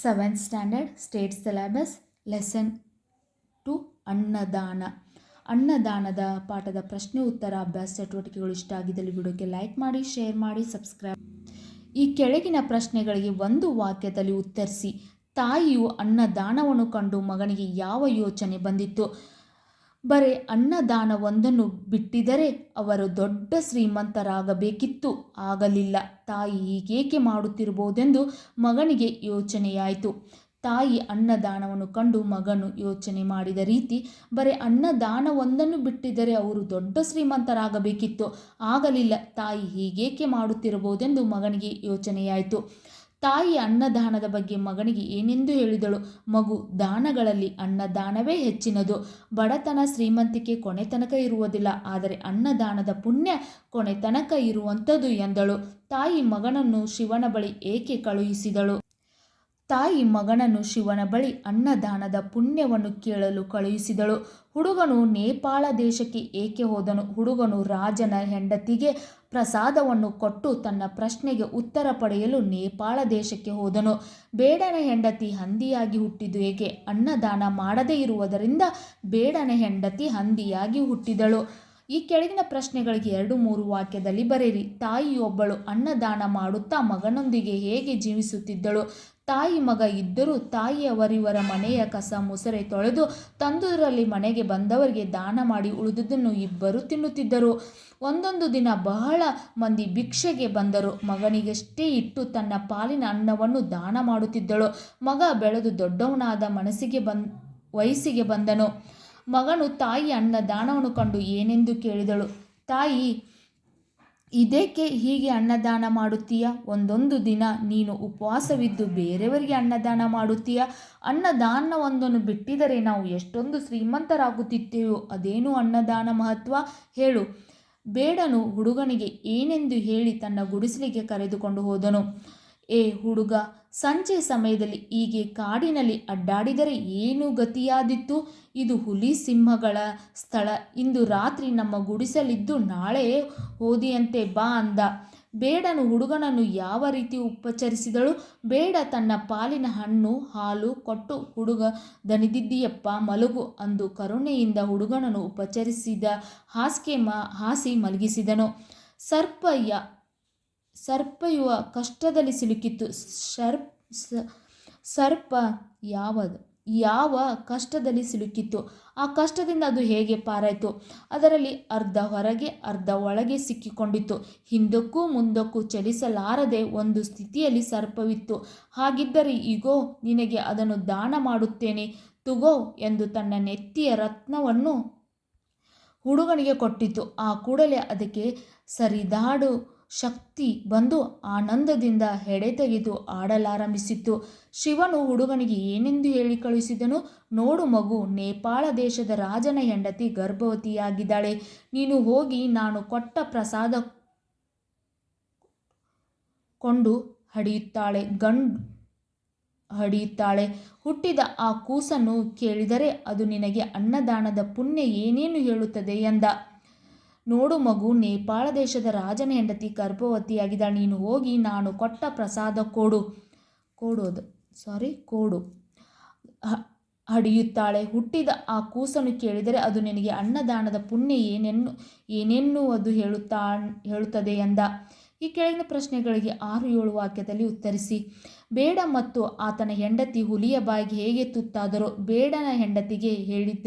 Seventh standard state syllabus lesson two ಅನ್ನದಾನ ಅನ್ನದಾನದ ಪಾಠದ ಪ್ರಶ್ನೆ, ಉತ್ತರ, ಅಭ್ಯಾಸ, ಚಟುವಟಿಕೆಗಳು ಇಷ್ಟ ಆಗಿದ್ದಲ್ಲಿ ವಿಡಿಯೋಕ್ಕೆ ಲೈಕ್ ಮಾಡಿ ಶೇರ್ ಮಾಡಿ ಸಬ್ಸ್ಕ್ರೈಬ್ ಈ ಕೆಳಗಿನ ಪ್ರಶ್ನೆಗಳಿಗೆ ಒಂದು ವಾಕ್ಯದಲ್ಲಿ ಉತ್ತರಿಸಿ, ತಾಯಿಯು ಅನ್ನದಾನವನ್ನು ಕಂಡು ಮಗನಿಗೆ ಯಾವ ಯೋಚನೆ ಬಂದಿತ್ತು? ಬರೇ ಅನ್ನದಾನವೊಂದನ್ನು ಬಿಟ್ಟಿದರೆ ಅವರು ದೊಡ್ಡ ಶ್ರೀಮಂತರಾಗಬೇಕಿತ್ತು. ಆಗಲಿಲ್ಲ. ತಾಯಿ ಹೀಗೇಕೆ ಮಾಡುತ್ತಿರಬಹುದೆಂದು ಮಗನಿಗೆ ಯೋಚನೆಯಾಯಿತು. ತಾಯಿ ಅನ್ನದಾನವನ್ನು ಕಂಡು ಮಗನು ಯೋಚನೆ ಮಾಡಿದ ರೀತಿ, ಬರೀ ಅನ್ನದಾನವೊಂದನ್ನು ಬಿಟ್ಟಿದ್ದರೆ ಅವರು ದೊಡ್ಡ ಶ್ರೀಮಂತರಾಗಬೇಕಿತ್ತು. ಆಗಲಿಲ್ಲ. ತಾಯಿ ಹೀಗೇಕೆ ಮಾಡುತ್ತಿರಬಹುದೆಂದು ಮಗನಿಗೆ ಯೋಚನೆಯಾಯಿತು. ತಾಯಿ ಅನ್ನದಾನದ ಬಗ್ಗೆ ಮಗನಿಗೆ ಏನೆಂದು ಹೇಳಿದಳು. ಮಗು ದಾನಗಳಲ್ಲಿ ಅನ್ನದಾನವೇ ಹೆಚ್ಚಿನದು. ಬಡತನ ಶ್ರೀಮಂತಿಕೆ ಕೊನೆತನಕ ಇರುವುದಿಲ್ಲ. ಆದರೆ ಅನ್ನದಾನದ ಪುಣ್ಯ ಕೊನೆತನಕ ಇರುವಂಥದ್ದು ಎಂದಳು. ತಾಯಿ ಮಗನನ್ನು ಶಿವನ ಬಳಿ ಏಕೆ ಕಳುಹಿಸಿದಳು? ತಾಯಿ ಮಗನನ್ನು ಶಿವನ ಬಳಿ ಅನ್ನದಾನದ ಪುಣ್ಯವನ್ನು ಕೇಳಲು ಕಳುಹಿಸಿದಳು. ಹುಡುಗನು ನೇಪಾಳ ದೇಶಕ್ಕೆ ಏಕೆ ಹೋದನು? ಹುಡುಗನು ರಾಜನ ಹೆಂಡತಿಗೆ ಪ್ರಸಾದವನ್ನು ಕೊಟ್ಟು ತನ್ನ ಪ್ರಶ್ನೆಗೆ ಉತ್ತರ ಪಡೆಯಲು ನೇಪಾಳ ದೇಶಕ್ಕೆ ಹೋದನು. ಬೇಡನ ಹೆಂಡತಿ ಹಂದಿಯಾಗಿ ಹುಟ್ಟಿದ್ದು ಏಕೆ? ಅನ್ನದಾನ ಮಾಡದೇ ಇರುವುದರಿಂದ ಬೇಡನ ಹೆಂಡತಿ ಹಂದಿಯಾಗಿ ಹುಟ್ಟಿದಳು. ಈ ಕೆಳಗಿನ ಪ್ರಶ್ನೆಗಳಿಗೆ ಎರಡು ಮೂರು ವಾಕ್ಯದಲ್ಲಿ ಬರೆಯಿರಿ. ತಾಯಿಯೊಬ್ಬಳು ಅನ್ನದಾನ ಮಾಡುತ್ತಾ ಮಗನೊಂದಿಗೆ ಹೇಗೆ ಜೀವಿಸುತ್ತಿದ್ದಳು? ತಾಯಿ ಮಗ ಇದ್ದರೂ ತಾಯಿಯವರಿವರ ಮನೆಯ ಕಸ ಮುಸರೆ ತೊಳೆದು ತಂದುದರಲ್ಲಿ ಮನೆಗೆ ಬಂದವರಿಗೆ ದಾನ ಮಾಡಿ ಉಳಿದುದನ್ನು ಇಬ್ಬರು ತಿನ್ನುತ್ತಿದ್ದರು. ಒಂದೊಂದು ದಿನ ಬಹಳ ಮಂದಿ ಭಿಕ್ಷೆಗೆ ಬಂದರು. ಮಗನಿಗಷ್ಟೇ ಇಟ್ಟು ತನ್ನ ಪಾಲಿನ ಅನ್ನವನ್ನು ದಾನ ಮಾಡುತ್ತಿದ್ದಳು. ಮಗ ಬೆಳೆದು ದೊಡ್ಡವನಾದ ಮನಸ್ಸಿಗೆ ವಯಸ್ಸಿಗೆ ಬಂದನು. ಮಗನು ತಾಯಿ ಅನ್ನ ದಾನವನ್ನು ಕಂಡು ಏನೆಂದು ಕೇಳಿದಳು. ತಾಯಿ ಇದೇಕೆ ಹೀಗೆ ಅನ್ನದಾನ ಮಾಡುತ್ತೀಯ? ಒಂದೊಂದು ದಿನ ನೀನು ಉಪವಾಸವಿದ್ದು ಬೇರೆಯವರಿಗೆ ಅನ್ನದಾನ ಮಾಡುತ್ತೀಯ? ಅನ್ನದಾನವೊಂದನ್ನು ಬಿಟ್ಟಿದರೆ ನಾವು ಎಷ್ಟೊಂದು ಶ್ರೀಮಂತರಾಗುತ್ತಿದ್ದೇವೋ ಅದೇನು ಅನ್ನದಾನ ಮಹತ್ವ? ಹೇಳು. ಬೇಡನು ಹುಡುಗನಿಗೆ ಏನೆಂದು ಹೇಳಿ ತನ್ನ ಗುಡಿಸಲಿಗೆ ಕರೆದುಕೊಂಡು ಹೋದನು. ಏ ಹುಡುಗ, ಸಂಜೆ ಸಮಯದಲ್ಲಿ ಹೀಗೆ ಕಾಡಿನಲ್ಲಿ ಅಡ್ಡಾಡಿದರೆ ಏನು ಗತಿಯಾದಿತ್ತು. ಇದು ಹುಲಿ ಸಿಂಹಗಳ ಸ್ಥಳ. ಇಂದು ರಾತ್ರಿ ನಮ್ಮ ಗುಡಿಸಲಿದ್ದು ನಾಳೆ ಓದಿಯಂತೆ ಬಾ ಅಂದ. ಬೇಡನು ಹುಡುಗನನ್ನು ಯಾವ ರೀತಿ ಉಪಚರಿಸಿದಳು? ಬೇಡ ತನ್ನ ಪಾಲಿನ ಹಣ್ಣು, ಹಾಲು ಕೊಟ್ಟು ಹುಡುಗ ದನಿದಿದ್ದೀಯಪ್ಪ ಮಲಗು ಅಂದು ಕರುಣೆಯಿಂದ ಹುಡುಗನನ್ನು ಉಪಚರಿಸಿದ ಹಾಸಿಗೆ ಮ, ಹಾಸಿ ಮಲಗಿಸಿದನು. ಸರ್ಪಯ್ಯ ಸರ್ಪಯುವ ಕಷ್ಟದಲ್ಲಿ ಸಿಲುಕಿತ್ತು. ಸರ್ಪ್ ಸರ್ಪ ಯಾವದು? ಯಾವ ಕಷ್ಟದಲ್ಲಿ ಸಿಲುಕಿತ್ತು? ಆ ಕಷ್ಟದಿಂದ ಅದು ಹೇಗೆ ಪಾರಾಯಿತು? ಅದರಲ್ಲಿ ಅರ್ಧ ಹೊರಗೆ, ಅರ್ಧ ಒಳಗೆ ಸಿಕ್ಕಿಕೊಂಡಿತ್ತು. ಹಿಂದಕ್ಕೂ ಮುಂದಕ್ಕೂ ಚಲಿಸಲಾರದೆ ಒಂದು ಸ್ಥಿತಿಯಲ್ಲಿ ಸರ್ಪವಿತ್ತು. ಹಾಗಿದ್ದರೆ ಈಗೋ ನಿನಗೆ ಅದನ್ನು ದಾನ ಮಾಡುತ್ತೇನೆ, ತುಗೋ ಎಂದು ತನ್ನ ನೆತ್ತಿಯ ರತ್ನವನ್ನು ಹುಡುಗನಿಗೆ ಕೊಟ್ಟಿತು ಆ ಕೂಡಲೇ ಅದಕ್ಕೆ ಸರಿದಾಡು ಶಕ್ತಿ ಬಂದು ಆನಂದದಿಂದ ಹೆಡೆ ತೆಗೆದು ಆಡಲಾರಂಭಿಸಿತ್ತು. ಶಿವನು ಹುಡುಗನಿಗೆ ಏನೆಂದು ಹೇಳಿ ಕಳುಹಿಸಿದನು? ನೋಡು ಮಗು, ನೇಪಾಳ ದೇಶದ ರಾಜನ ಹೆಂಡತಿ ಗರ್ಭವತಿಯಾಗಿದ್ದಾಳೆ. ನೀನು ಹೋಗಿ ನಾನು ಕೊಟ್ಟ ಪ್ರಸಾದ ಕೊಂಡು ಹಡಿಯುತ್ತಾಳೆ, ಗಂಡು ಹಡಿಯುತ್ತಾಳೆ. ಹುಟ್ಟಿದ ಆ ಕೂಸನ್ನು ಕೇಳಿದರೆ ಅದು ನಿನಗೆ ಅನ್ನದಾನದ ಪುಣ್ಯ ಏನೇನು ಹೇಳುತ್ತದೆ ಎಂದ. ನೋಡು ಮಗು, ನೇಪಾಳ ದೇಶದ ರಾಜನ ಹೆಂಡತಿ ಗರ್ಭವತಿಯಾಗಿದ್ದ ನೀನು ಹೋಗಿ ನಾನು ಕೊಟ್ಟ ಪ್ರಸಾದ ಕೊಡು. ಕೊಡೋದು ಸಾರಿ, ಕೋಡು. ಹಡಿಯುತ್ತಾಳೆ. ಹುಟ್ಟಿದ ಆ ಕೂಸನ್ನು ಕೇಳಿದರೆ ಅದು ನಿನಗೆ ಅನ್ನದಾನದ ಪುಣ್ಯ ಏನೆನ್ನು, ಏನೆನ್ನುವುದು ಹೇಳುತ್ತಾ, ಹೇಳುತ್ತದೆ ಎಂದ. ಈ ಕೆಳಗಿನ ಪ್ರಶ್ನೆಗಳಿಗೆ ಆರು ಏಳು ವಾಕ್ಯದಲ್ಲಿ ಉತ್ತರಿಸಿ. ಬೇಡ ಮತ್ತು ಆತನ ಹೆಂಡತಿ ಹುಲಿಯ ಬಾಯಿಗೆ ಹೇಗೆ ತುತ್ತಾದರೂ ಬೇಡನ ಹೆಂಡತಿಗೆ ಹೇಳಿದ್ದ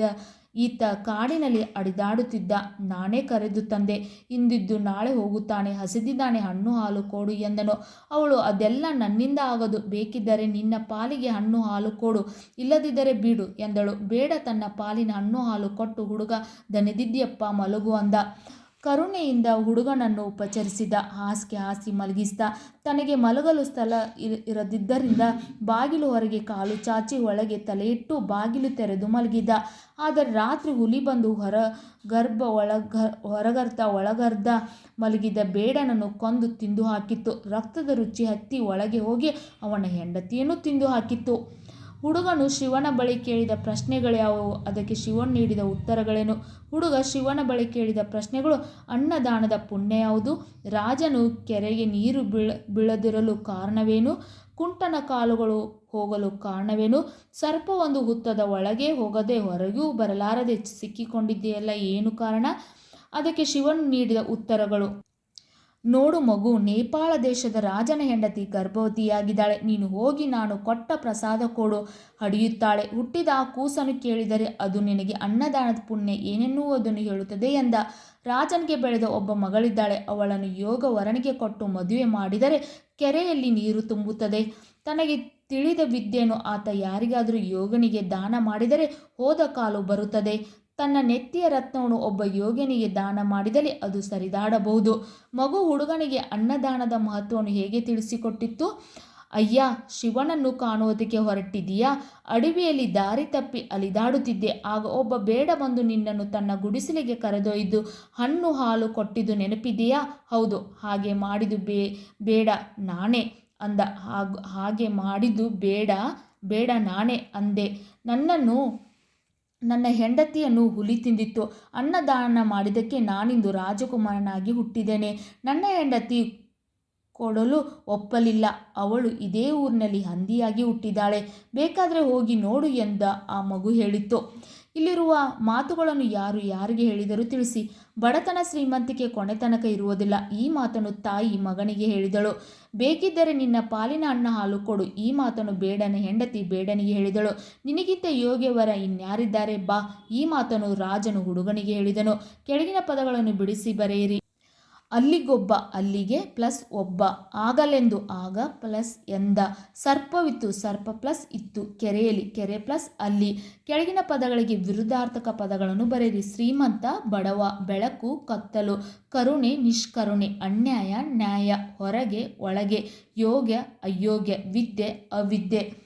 ಈತ ಕಾಡಿನಲ್ಲಿ ಅಡಿದಾಡುತ್ತಿದ್ದ ನಾನೇ ಕರೆದು ತಂದೆ, ಇಂದಿದ್ದು ನಾಳೆ ಹೋಗುತ್ತಾನೆ, ಹಸಿದಿದ್ದಾನೆ, ಹಣ್ಣು ಹಾಲು ಕೊಡು ಎಂದನು. ಅವಳು, ಅದೆಲ್ಲ ನನ್ನಿಂದ ಆಗದು, ಬೇಕಿದ್ದರೆ ನಿನ್ನ ಪಾಲಿಗೆ ಹಣ್ಣು ಹಾಲು ಕೊಡು, ಇಲ್ಲದಿದ್ದರೆ ಬಿಡು ಎಂದಳು. ಬೇಡ ತನ್ನ ಪಾಲಿನ ಹಣ್ಣು ಹಾಲು ಕೊಟ್ಟು ಹುಡುಗ ದನಿದಿದ್ಯಪ್ಪ ಮಲಗು ಅಂದ. ಕರುಣೆಯಿಂದ ಹುಡುಗನನ್ನು ಉಪಚರಿಸಿದ ಹಾಸಿಗೆ ಹಾಸಿ ಮಲಗಿಸಿದ ತನಗೆ ಮಲಗಲು ಸ್ಥಳ ಇರದಿದ್ದರಿಂದ ಬಾಗಿಲು ಹೊರಗೆ ಕಾಲು ಚಾಚಿ ಒಳಗೆ ತಲೆಯಿಟ್ಟು ಬಾಗಿಲು ತೆರೆದು ಮಲಗಿದ. ಆದರೆ ರಾತ್ರಿ ಹುಲಿ ಬಂದು ಹೊರ ಗರ್ಭ ಒಳಗ ಹೊರಗರ್ಧ ಒಳಗರ್ಧ ಮಲಗಿದ ಬೇಡನನ್ನು ಕೊಂದು ತಿಂದು ಹಾಕಿತ್ತು. ರಕ್ತದ ರುಚಿ ಹತ್ತಿ ಒಳಗೆ ಹೋಗಿ ಅವನ ಹೆಂಡತಿಯನ್ನು ತಿಂದು ಹಾಕಿತ್ತು. ಹುಡುಗನು ಶಿವನ ಬಳಿ ಕೇಳಿದ ಪ್ರಶ್ನೆಗಳ್ಯಾವುವು ಅದಕ್ಕೆ ಶಿವನ್ ನೀಡಿದ ಉತ್ತರಗಳೇನು? ಹುಡುಗ ಶಿವನ ಬಳಿ ಕೇಳಿದ ಪ್ರಶ್ನೆಗಳು ಅನ್ನದಾನದ ಪುಣ್ಯ ಯಾವುದು? ರಾಜನು ಕೆರೆಗೆ ನೀರು ಬೀಳ, ಬೀಳದಿರಲು ಕಾರಣವೇನು? ಕುಂಟನ ಕಾಲುಗಳು ಹೋಗಲು ಕಾರಣವೇನು? ಸರ್ಪ ಒಂದು ಹುತ್ತದ ಒಳಗೆ ಹೋಗದೆ ಹೊರಗೂ ಬರಲಾರದೆ ಸಿಕ್ಕಿಕೊಂಡಿದ್ದೆಯಲ್ಲ ಏನು ಕಾರಣ? ಅದಕ್ಕೆ ಶಿವನ್ ನೀಡಿದ ಉತ್ತರಗಳು ನೋಡು ಮಗು, ನೇಪಾಳ ದೇಶದ ರಾಜನ ಹೆಂಡತಿ ಗರ್ಭವತಿಯಾಗಿದ್ದಾಳೆ. ನೀನು ಹೋಗಿ ನಾನು ಕೊಟ್ಟ ಪ್ರಸಾದ ಕೊಡು ಹಡಿಯುತ್ತಾಳೆ ಹುಟ್ಟಿದ ಆ ಕೂಸನ್ನು ಕೇಳಿದರೆ ಅದು ನಿನಗೆ ಅನ್ನದಾನದ ಪುಣ್ಯ ಏನೆನ್ನುವುದನ್ನು ಹೇಳುತ್ತದೆ ಎಂದ. ರಾಜನಿಗೆ ಬೆಳೆದ ಒಬ್ಬ ಮಗಳಿದ್ದಾಳೆ. ಅವಳನ್ನು ಯೋಗ ವರನಿಗೆ ಕೊಟ್ಟು ಮದುವೆ ಮಾಡಿದರೆ ಕೆರೆಯಲ್ಲಿ ನೀರು ತುಂಬುತ್ತದೆ. ತನಗೆ ತಿಳಿದ ವಿದ್ಯೆಯನ್ನು ಆತ ಯಾರಿಗಾದರೂ ಯೋಗನಿಗೆ ದಾನ ಮಾಡಿದರೆ ಹೋದ ಕಾಲು ಬರುತ್ತದೆ. ತನ್ನ ನೆತ್ತಿಯ ರತ್ನವನ್ನು ಒಬ್ಬ ಯೋಗಿನಿಗೆ ದಾನ ಮಾಡಿದಲ್ಲಿ ಅದು ಸರಿದಾಡಬಹುದು. ಮಗು ಹುಡುಗನಿಗೆ ಅನ್ನದಾನದ ಮಹತ್ವವನ್ನು ಹೇಗೆ ತಿಳಿಸಿಕೊಟ್ಟಿತ್ತು? ಅಯ್ಯ, ಶಿವನನ್ನು ಕಾಣುವುದಕ್ಕೆ ಹೊರಟಿದೀಯಾ ಅಡವಿಯಲ್ಲಿ ದಾರಿ ತಪ್ಪಿ ಅಲಿದಾಡುತ್ತಿದ್ದೆ. ಆಗ ಒಬ್ಬ ಬೇಡ ಬಂದು ನಿನ್ನನ್ನು ತನ್ನ ಗುಡಿಸಲಿಗೆ ಕರೆದೊಯ್ದು ಹಣ್ಣು ಹಾಲು ಕೊಟ್ಟಿದ್ದು ನೆನಪಿದೆಯಾ ಹೌದು, ಹಾಗೆ ಮಾಡಿದ್ದು ಬೇ, ಬೇಡ ನಾನೇ ಅಂದ. ಹಾಗೆ ಮಾಡಿದ್ದು ಬೇಡ ಬೇಡ ನಾನೇ ಅಂದೆ. ನನ್ನನ್ನು ನನ್ನ ಹೆಂಡತಿಯನ್ನು ಹುಲಿ ತಿಂದಿತ್ತು. ಅನ್ನದಾನ ಮಾಡಿದ್ದಕ್ಕೆ ನಾನಿಂದು ರಾಜಕುಮಾರನಾಗಿ ಹುಟ್ಟಿದ್ದೇನೆ. ನನ್ನ ಹೆಂಡತಿ ಕೊಡಲು ಒಪ್ಪಲಿಲ್ಲ. ಅವಳು ಇದೇ ಊರಿನಲ್ಲಿ ಹಂದಿಯಾಗಿ ಹುಟ್ಟಿದ್ದಾಳೆ. ಬೇಕಾದರೆ ಹೋಗಿ ನೋಡು ಎಂದ ಆ ಮಗು ಹೇಳಿತ್ತು. ಇಲ್ಲಿರುವ ಮಾತುಗಳನ್ನು ಯಾರು ಯಾರಿಗೆ ಹೇಳಿದರೂ ತಿಳಿಸಿ. ಬಡತನ ಶ್ರೀಮಂತಿಕೆ ಕೊನೆತನಕ ಇರುವುದಿಲ್ಲ. ಈ ಮಾತನ್ನು ತಾಯಿ ಮಗನಿಗೆ ಹೇಳಿದಳು. ಬೇಕಿದ್ದರೆ ನಿನ್ನ ಪಾಲಿನ ಅಣ್ಣ ಹಾಲು ಕೊಡು. ಈ ಮಾತನ್ನು ಬೇಡನ ಹೆಂಡತಿ ಬೇಡನಿಗೆ ಹೇಳಿದಳು. ನಿನಗಿಂತ ಯೋಗ್ಯವರ ಇನ್ಯಾರಿದ್ದಾರೆ ಬಾ. ಈ ಮಾತನ್ನು ರಾಜನು ಹುಡುಗನಿಗೆ ಹೇಳಿದನು. ಕೆಳಗಿನ ಪದಗಳನ್ನು ಬಿಡಿಸಿ ಬರೆಯಿರಿ. ಅಲ್ಲಿಗೊಬ್ಬ ಅಲ್ಲಿಗೆ ಪ್ಲಸ್ ಒಬ್ಬ ಆಗಲೆಂದು ಆಗ ಪ್ಲಸ್ ಎಂದ. ಸರ್ಪವಿತ್ತು, ಸರ್ಪ ಪ್ಲಸ್ ಇತ್ತು. ಕೆರೆಯಲ್ಲಿ ಕೆರೆ ಪ್ಲಸ್ ಅಲ್ಲಿ. ಕೆಳಗಿನ ಪದಗಳಿಗೆ ವಿರುದ್ಧಾರ್ಥಕ ಪದಗಳನ್ನು ಬರೆಯಿರಿ. ಶ್ರೀಮಂತ, ಬಡವ, ಬೆಳಕು, ಕತ್ತಲು, ಕರುಣೆ, ನಿಷ್ಕರುಣೆ, ಅನ್ಯಾಯ, ನ್ಯಾಯ, ಹೊರಗೆ, ಒಳಗೆ, ಯೋಗ್ಯ, ಅಯೋಗ್ಯ, ವಿದ್ಯೆ, ಅವಿದ್ಯೆ.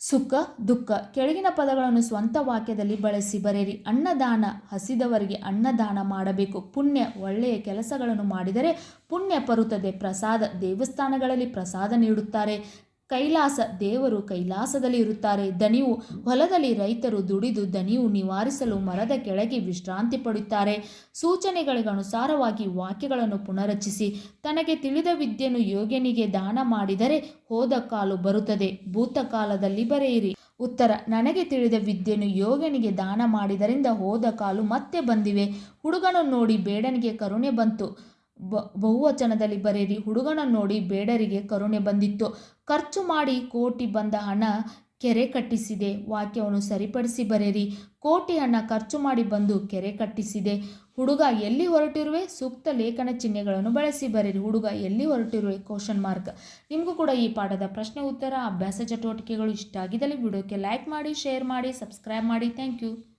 ಸುಖ, ದುಃಖ ಕೆಳಗಿನ ಪದಗಳನ್ನು ಸ್ವಂತ ವಾಕ್ಯದಲ್ಲಿ ಬಳಸಿ ಬರೆಯಿರಿ. ಅನ್ನದಾನ, ಹಸಿದವರಿಗೆ ಅನ್ನದಾನ ಮಾಡಬೇಕು. ಪುಣ್ಯ, ಒಳ್ಳೆಯ ಕೆಲಸಗಳನ್ನು ಮಾಡಿದರೆ ಪುಣ್ಯ ಬರುತ್ತದೆ ಪ್ರಸಾದ ದೇವಸ್ಥಾನಗಳಲ್ಲಿ ಪ್ರಸಾದ ನೀಡುತ್ತಾರೆ. ಕೈಲಾಸ, ದೇವರು ಕೈಲಾಸದಲ್ಲಿ ಇರುತ್ತಾರೆ. ದನಿಯು ಹೊಲದಲ್ಲಿ ರೈತರು ದುಡಿದು ದನಿಯು ನಿವಾರಿಸಲು ಮರದ ಕೆಳಗೆ ವಿಶ್ರಾಂತಿ ಪಡುತ್ತಾರೆ. ಸೂಚನೆಗಳಿಗನುಸಾರವಾಗಿ ವಾಕ್ಯಗಳನ್ನು ಪುನರಚಿಸಿ. ತನಗೆ ತಿಳಿದ ವಿದ್ಯೆಯನ್ನು ಯೋಗ್ಯನಿಗೆ ದಾನ ಮಾಡಿದರೆ ಹೋದ ಕಾಲು ಬರುತ್ತದೆ. ಭೂತಕಾಲದಲ್ಲಿ ಬರೆಯಿರಿ. ಉತ್ತರ, ನನಗೆ ತಿಳಿದ ವಿದ್ಯೆಯನ್ನು ಯೋಗನಿಗೆ ದಾನ ಮಾಡಿದರಿಂದ ಹೋದ ಕಾಲು ಮತ್ತೆ ಬಂದಿವೆ. ಹುಡುಗನು ನೋಡಿ ಬೇಡನಿಗೆ ಕರುಣೆ ಬಂತು. ಬ ಬಹುವಚನದಲ್ಲಿ ಬರೆಯಿರಿ, ಹುಡುಗನ ನೋಡಿ ಬೇಡರಿಗೆ ಕರುಣೆ ಬಂದಿತ್ತು. ಖರ್ಚು ಮಾಡಿ ಕೋಟಿ ಬಂದ ಹಣ ಕೆರೆ ಕಟ್ಟಿಸಿದೆ. ವಾಕ್ಯವನ್ನು ಸರಿಪಡಿಸಿ ಬರೆಯಿರಿ, ಕೋಟಿ ಹಣ ಖರ್ಚು ಮಾಡಿ ಬಂದು ಕೆರೆ ಕಟ್ಟಿಸಿದೆ. ಹುಡುಗ ಎಲ್ಲಿ ಹೊರಟಿರುವೆ? ಸೂಕ್ತ ಲೇಖನ ಚಿಹ್ನೆಗಳನ್ನು ಬಳಸಿ ಬರೆಯಿರಿ. ಹುಡುಗ ಎಲ್ಲಿ ಹೊರಟಿರುವೆ? ಕ್ವಶನ್ ಮಾರ್ಕ್ ನಿಮಗೂ ಕೂಡ ಈ ಪಾಠದ ಪ್ರಶ್ನೆ ಉತ್ತರ, ಅಭ್ಯಾಸ ಚಟುವಟಿಕೆಗಳು ಇಷ್ಟ ಆಗಿದ್ದಲ್ಲಿ ವಿಡಿಯೋಕ್ಕೆ ಲೈಕ್ ಮಾಡಿ ಶೇರ್ ಮಾಡಿ ಸಬ್ಸ್ಕ್ರೈಬ್ ಮಾಡಿ. Thank you